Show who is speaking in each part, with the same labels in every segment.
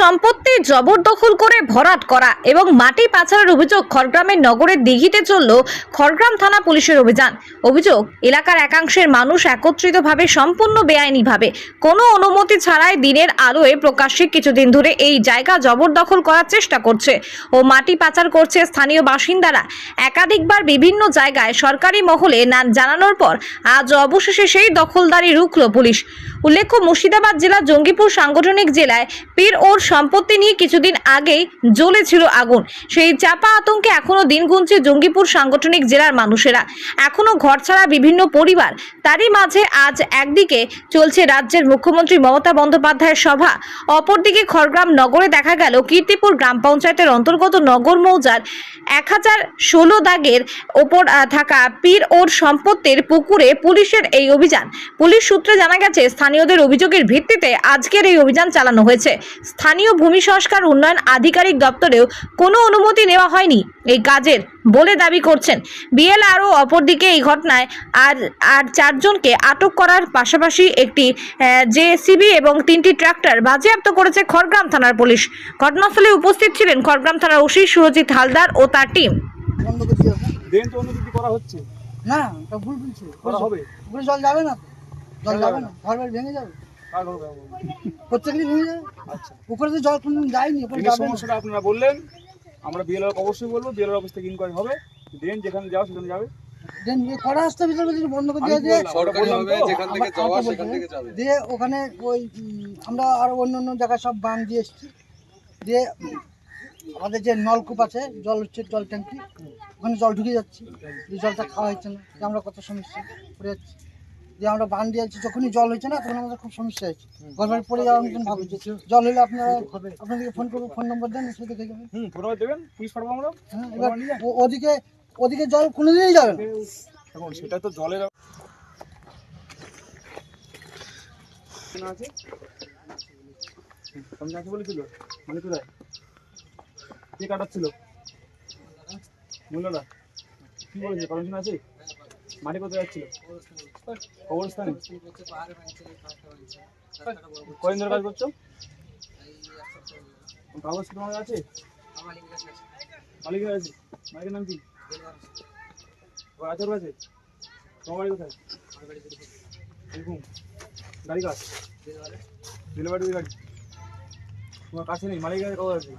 Speaker 1: সম্পত্তি জবরদখল করে ভরাট করা এবং মাটি পাচারের অভিযোগ খড়গ্রামের নগরের দিঘিতে চলল খড়গ্রাম থানা পুলিশের অভিযান। অভিযোগ, এলাকার একাংশের মানুষ একত্রিতভাবে, সম্পূর্ণ বেআইনিভাবে। কোনো অনুমতি ছাড়াই দিনের আলোয় প্রকাশ্যে কিছুদিন ধরে এই জায়গা জবরদখল করার চেষ্টা করছে ও মাটি পাচার করছে স্থানীয় বাসিন্দারা। একাধিকবার বিভিন্ন জায়গায় সরকারি মহলে না, জানানোর পর আজ অবশেষে সেই দখলদারি রুখল পুলিশ। উল্লেখ্য, মুর্শিদাবাদ জেলা জঙ্গিপুর সাংগঠনিক জেলায় পীর ওর সম্পত্তি নিয়ে কিছুদিন আগেই জ্বলেছিল আগুন। সেই চাপা আতঙ্কে এখনও দিন গুনছে জঙ্গিপুর সাংগঠনিক জেলার মানুষেরা। এখনও ঘরছাড়া বিভিন্ন পরিবার, তারই মাঝে আজ একদিকে চলছে রাজ্যের মুখ্যমন্ত্রী মমতা বন্দ্যোপাধ্যায়ের সভা। অপরদিকে খড়গ্রাম নগরে দেখা গেল, কীর্তিপুর গ্রাম পঞ্চায়েতের অন্তর্গত নগর মৌজার এক হাজার ষোলো দাগের ওপর থাকা পীর ওর সম্পত্তির পুকুরে পুলিশের এই অভিযান। পুলিশ সূত্রে জানা গেছে স্থানীয়দের অভিযোগের ভিত্তিতে আজকের এই অভিযান চালানো হয়েছে। স্থানীয় ভূমি সংস্কার উন্নয়ন আধিকারিক দপ্তরেও কোনো অনুমতি নেওয়া হয়নি এই কাজের বলে দাবি করছেন। বিএলআরও অপরদিকে এই ঘটনায় আর আর চারজনকে আটক করার পাশাপাশি একটি জেসিবি এবং তিনটি ট্রাক্টর বাজেয়াপ্ত করেছে খড়গ্রাম থানার পুলিশ। ঘটনাস্থলে উপস্থিত ছিলেন খড়গ্রাম থানার ওসি সুরজিৎ হালদার ও তার টিম।
Speaker 2: করা হচ্ছে।
Speaker 3: না তা ভুল বলছে।
Speaker 2: করা হবে।
Speaker 3: উপরে জল যাবে না তো। জল যাবে না। ঘর বাড়ি ভেঙে যাবে? প্রত্যেকদিন ভেঙে যাবে?
Speaker 2: আচ্ছা।
Speaker 3: উপরে তো জল কোনো যায়নি উপরে
Speaker 2: এই
Speaker 3: যাবে না।
Speaker 2: সমস্যাটা আপনারা বললেন আমরা বিএলআর অবশ্যই বলব বিএলআর অফিস থেকে ইনকোয়ারি হবে। দেন যেখানে যাও সেখানে যাবে।
Speaker 3: দেন ইয়ে করা আসতে ভিতরে ভিতরে বন্ধ করে দিয়ে দিয়ে
Speaker 2: বললাম, ওটা বললাম তো।
Speaker 4: যেখান থেকে যাওয়া সেখান থেকে যাবে।
Speaker 3: দিয়ে ওখানে ওই উম, আমরা আরও অন্য অন্য জায়গায় সব বান দিয়ে এসেছি। দিয়ে আমাদের যে নলকূপ আছে জল হচ্ছে জল ট্যাঙ্কি ওখানে জল ঢুকে যাচ্ছে। এই জলটা খাওয়া হচ্ছে না যে আমরা কত সমস্যা পড়ে যাচ্ছি। যে আমরা বান দিয়ে যাচ্ছি যখনই জল হয়েছে না তখন আমাদের খুব সমস্যা ঘর বাড়ি পড়ে যাওয়ার মতন ভাবে জল হলে আপনারা আপনাদেরকে ফোন করব ফোন নম্বর দেন সে দেখে যাবেন।
Speaker 2: হুম দেবেন পুলিশ পাঠাবো আমরা।
Speaker 3: হ্যাঁ এবার ওদিকে ওদিকে জল কোনোদিনই যাবে না।
Speaker 2: এখন সেটা তো জলের আছে? বলেছিল মানে কোথায় কে কাটাচ্ছিল? মূল্যটা কি বলেছে? পারমিশন আছে? মাটি কোথায় যাচ্ছিল? কবরস্থানে। কদিন ধরে কাজ করছ? কাগজ তোমার আছে মালিকের আছে মালিকের নাম কি? আচার আছে তোমার বাড়ি কোথায়? এরকম গাড়ি কাজ বাড়ি গাড়ি। তোমার কাছে নেই, মালিকের কাছে কবে আছে।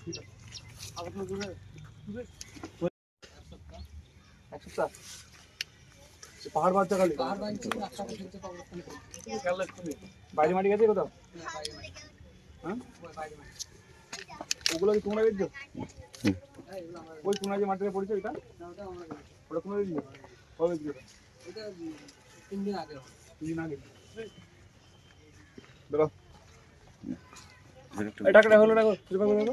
Speaker 2: ঠিক আছে। আবার দূরে। দূরে। পাহাড় বাচ্চা খালি বাইরে মাটি গেছে কোথাও হ্যাঁ ওগুলো কি তোমরা বেচছো ওই তোমরা যে মাটিতে পড়েছো এটা ওটা তোমরা কবে বেচছো বেরো এটা টাকা হলো। হলো দিল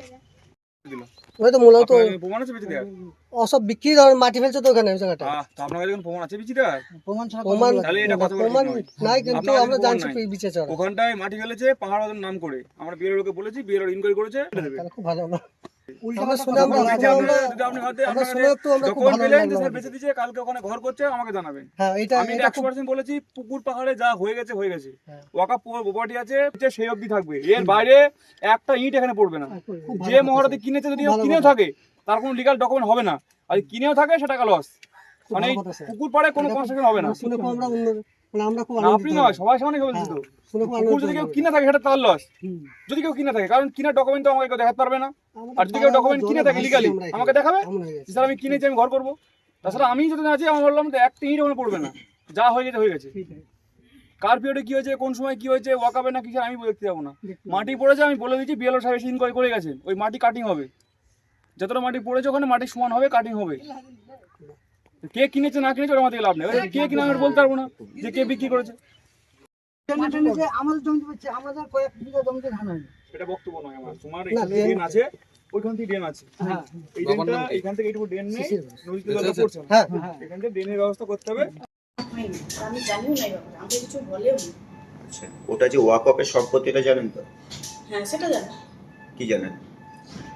Speaker 3: ওই তো মূলত
Speaker 2: প্রমাণ আছে বেচে দেওয়ার?
Speaker 3: অসব বিক্রি ধর মাটি ফেলছে তো ওখানে ওই জায়গাটা
Speaker 2: তো আপনার কাছে কোনো প্রমাণ আছে বেচে
Speaker 3: প্রমাণ ছাড়া
Speaker 5: প্রমাণ
Speaker 2: তাহলে এটা কত
Speaker 5: প্রমাণ নাই কিন্তু আমরা জানছি কি বিচে চড়া।
Speaker 2: ওখানটায় মাটি ফেলেছে পাহাড় নাম করে। আমরা বিয়ের লোকে বলেছি বিয়ের ইনকোয়ারি করেছে।
Speaker 5: তাহলে খুব ভালো হলো।
Speaker 3: উল্টা
Speaker 5: আমরা
Speaker 3: কথা
Speaker 5: শুনে আমরা
Speaker 2: যদি
Speaker 5: শুনে আমরা
Speaker 2: আপনি- যদি আপনি হাতে
Speaker 5: আমরা
Speaker 2: আপনার
Speaker 5: শুনে
Speaker 2: কাছে
Speaker 5: তো আমরা খুব
Speaker 2: যখন
Speaker 5: ভালো
Speaker 2: পেলেন যে
Speaker 5: লাগল
Speaker 2: স্যার বেঁচে দিয়েছে কালকে ওখানে ঘর করছে আমাকে জানাবেন।
Speaker 5: হ্যাঁ এটা
Speaker 2: আমি
Speaker 5: এটা
Speaker 2: একশো পার্সেন্ট বলেছি পুকুর পাহাড়ে যা হয়ে গেছে হয়ে গেছে।
Speaker 5: হ্যাঁ।
Speaker 2: ওয়াকা প্রপার্টি আছে সেই অবধি থাকবে। এর বাইরে একটা ইট এখানে পড়বে না। যে
Speaker 5: কথা
Speaker 2: মহারাতে কিনেছে যদি কিনেও থাকে তার কোনো লিগাল ডকুমেন্ট হবে না। আর কিনেও থাকে সেটা লস মানে। পুকুর পাড়ে কোনো কনস্ট্রাকশন হবে না।
Speaker 5: মানে আমরা খুব
Speaker 2: আপনি নয় সবাই বলছি তো
Speaker 5: হ্যাঁ,
Speaker 2: যদি কেউ। কিনে থাকে সেটা তার লস যদি কেউ কিনে থাকে কারণ কিনা ডকুমেন্ট তো আমাকে কেউ দেখাতে পারবে না। আর যদি কেউ ডকুমেন্ট কিনে থাকে লিগালি আমাকে দেখাবে?
Speaker 5: গেছে।
Speaker 2: স্যার আমি কিনেছি আমি ঘর করব। তাছাড়া আমি যদি আছি আমি বললাম একটা ইট ওখানে পড়বে না। যা হয়ে গেছে হয়ে গেছে। কার পিরিয়ডে কি হয়েছে কোন সময় কি হয়েছে ওয়াকাবে না কিছু আমি দেখতে যাব না। মাটি পড়েছে আমি বলে দিচ্ছি বিএলও সাহেব এসে ইনকোয়ারি করে গেছেন ওই মাটি কাটিং হবে। যতটা মাটি পড়েছে ওখানে মাটি সমান হবে কাটিং হবে। কে কিনেছে না কিনেছে ওটা আমাদের লাভ নেই। কে কিনে আমি বলতে পারব না যে কে বিক্রি করেছে।
Speaker 3: টেনে টেনে যে আমাদের জমিতে পাচ্ছে আমাদের কয়েক বিঘা জমিতে ধান হয়নি
Speaker 2: এটা বক্তব্য নয় আমার। তোমার
Speaker 5: ড্রেন-
Speaker 2: ড্রেন আছে ওইখান থেকে ড্রেন আছে।
Speaker 3: হ্যাঁ।
Speaker 2: এই ড্রেনটা এখান থেকে এইটুকু ড্রেন নেই নদীতে জলটা পড়ছে।
Speaker 5: হ্যাঁ
Speaker 3: হ্যাঁ।
Speaker 2: এখান থেকে ড্রেনের ব্যবস্থা করতে হবে।
Speaker 6: আমি জানিও না এই কিছু বলেও
Speaker 4: আচ্ছা ওটা যে ওয়াকপের সম্পত্তিটা জানেন তো?
Speaker 6: হ্যাঁ সেটা জানি।
Speaker 4: কি জানেন?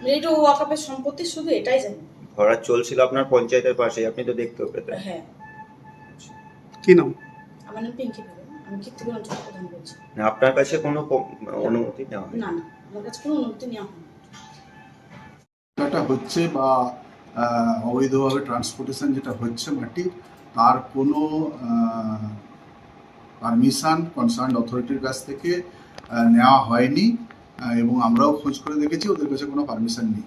Speaker 6: এইটা ওয়াকাপের সম্পত্তি শুধু এটাই জানি।
Speaker 4: ভরা চলছিল আপনার পঞ্চায়েতের পাশে আপনি তো দেখতেও পেতেন।
Speaker 6: হ্যাঁ।
Speaker 7: কি নাম?
Speaker 6: আমার নাম পিঙ্কি বেগম। আমি কীর্তি অঞ্চল প্রধান বলছি।
Speaker 4: না, আপনার কাছে কোনো অনুমতি নেওয়া হয়নি?
Speaker 6: না না আমার কাছে কোনো অনুমতি নেওয়া হয়নি।
Speaker 7: যেটা হচ্ছে বা আহ, অবৈধভাবে ট্রান্সপোর্টেশন যেটা হচ্ছে মাটির তার কোনো পারমিশন কনসার্ন অথরিটির কাছ থেকে আহ, নেওয়া হয়নি আহ, এবং আমরাও খোঁজ করে দেখেছি ওদের কাছে কোনো পারমিশন নেই।